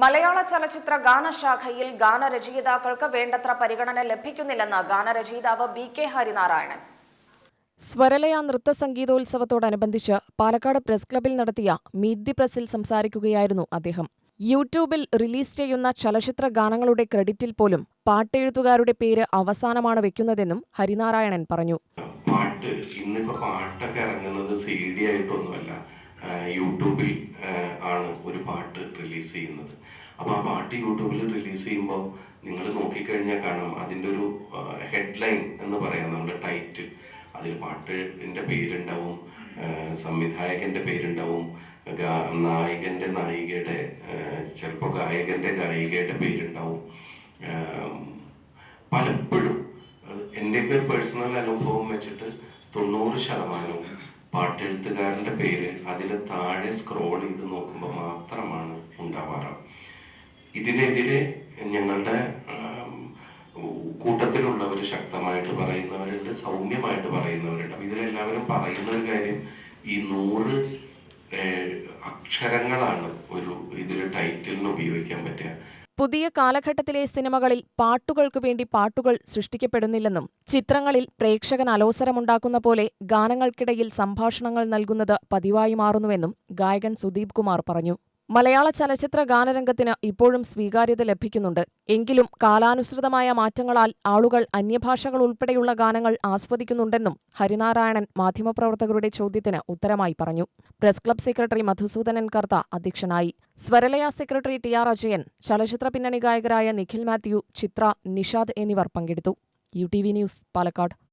മലയാള ചലച്ചിത്ര ഗാനശാഖയിൽ ഗാനരചയിതാക്കൾക്ക് വേണ്ടത്ര പരിഗണന ലഭിക്കുന്നില്ലെന്ന് ഗാനരചയിതാവ് ബി കെ ഹരിനാരായണൻ. സ്വരലയ നൃത്ത സംഗീതോത്സവത്തോടനുബന്ധിച്ച് പാലക്കാട് പ്രസ് ക്ലബിൽ നടത്തിയ മീറ്റ് ദി പ്രസിൽ സംസാരിക്കുകയായിരുന്നു അദ്ദേഹം. യൂട്യൂബിൽ റിലീസ് ചെയ്യുന്ന ചലച്ചിത്ര ഗാനങ്ങളുടെ ക്രെഡിറ്റിൽ പോലും പാട്ടെഴുത്തുകാരുടെ പേര് അവസാനമാണ് വെക്കുന്നതെന്നും ഹരിനാരായണൻ പറഞ്ഞു. പാട്ട് ഇന്നിപ്പോ പാട്ടൊക്കെ ഇറങ്ങുന്നത് സി ഡി ആയിട്ടൊന്നുമല്ല യൂട്യൂബിൽ ആണ് ഒരു പാട്ട്. റിലീസ് ചെയ്യുന്നത്. അപ്പോൾ ആ പാട്ട് യൂട്യൂബിൽ റിലീസ് ചെയ്യുമ്പോൾ നിങ്ങൾ നോക്കിക്കഴിഞ്ഞാൽ കാണാം അതിന്റെ ഒരു ഹെഡ്ലൈൻ എന്ന് പറയാം. നമ്മുടെ ടൈറ്റിൽ അതിൽ പാട്ടിന്റെ പേരുണ്ടാവും സംവിധായകന്റെ പേരുണ്ടാവും നായകന്റെ നായികയുടെ ചിലപ്പോൾ ഗായകന്റെ ഗായികയുടെ പേരുണ്ടാവും. പലപ്പോഴും എന്റെ പേർ പേഴ്സണൽ അനുഭവം വെച്ചിട്ട് തൊണ്ണൂറ് ശതമാനവും പാട്ടെഴുത്തുകാരന്റെ പേര് അതിൽ താഴെ സ്ക്രോൾ ചെയ്ത് നോക്കുമ്പോൾ മാത്രമാണ് ഉണ്ടാവാറ്. ഇതിനെതിരെ ഞങ്ങളുടെ കൂട്ടത്തിലുള്ളവർ ശക്തമായിട്ട് പറയുന്നവരുണ്ട് സൗമ്യമായിട്ട് പറയുന്നവരുണ്ട്. അപ്പം ഇതിലെല്ലാവരും പറയുന്ന ഒരു കാര്യം ഈ നൂറ് അക്ഷരങ്ങളാണ് ഒരു ഇതിൽ ടൈറ്റിലിന് ഉപയോഗിക്കാൻ പറ്റുക. പുതിയ കാലഘട്ടത്തിലെ സിനിമകളിൽ പാട്ടുകൾക്കു വേണ്ടി പാട്ടുകൾ സൃഷ്ടിക്കപ്പെടുന്നില്ലെന്നും ചിത്രങ്ങളിൽ പ്രേക്ഷകൻ അലോസരമുണ്ടാക്കുന്ന പോലെ ഗാനങ്ങൾക്കിടയിൽ സംഭാഷണങ്ങൾ നൽകുന്നത് പതിവായി മാറുന്നുവെന്നും ഗായകൻ സുദീപ് കുമാർ പറഞ്ഞു. മലയാള ചലച്ചിത്ര ഗാനരംഗത്തിന് ഇപ്പോഴും സ്വീകാര്യത ലഭിക്കുന്നുണ്ട്. എങ്കിലും കാലാനുസൃതമായ മാറ്റങ്ങളാൽ ആളുകൾ അന്യഭാഷകൾ ഉൾപ്പെടെയുള്ള ഗാനങ്ങൾ ആസ്വദിക്കുന്നുണ്ടെന്നും ഹരിനാരായണൻ മാധ്യമപ്രവർത്തകരുടെ ചോദ്യത്തിന് ഉത്തരമായി പറഞ്ഞു. Press club secretary Madhusoodanan Kartha അധ്യക്ഷനായി. Swaralaya secretary T R Ajayan ചലച്ചിത്ര പിന്നണി ഗായകരായ നിഖിൽ മാത്യു ചിത്ര നിഷാദ് എന്നിവർ പങ്കെടുത്തു. U T V news Palakkad.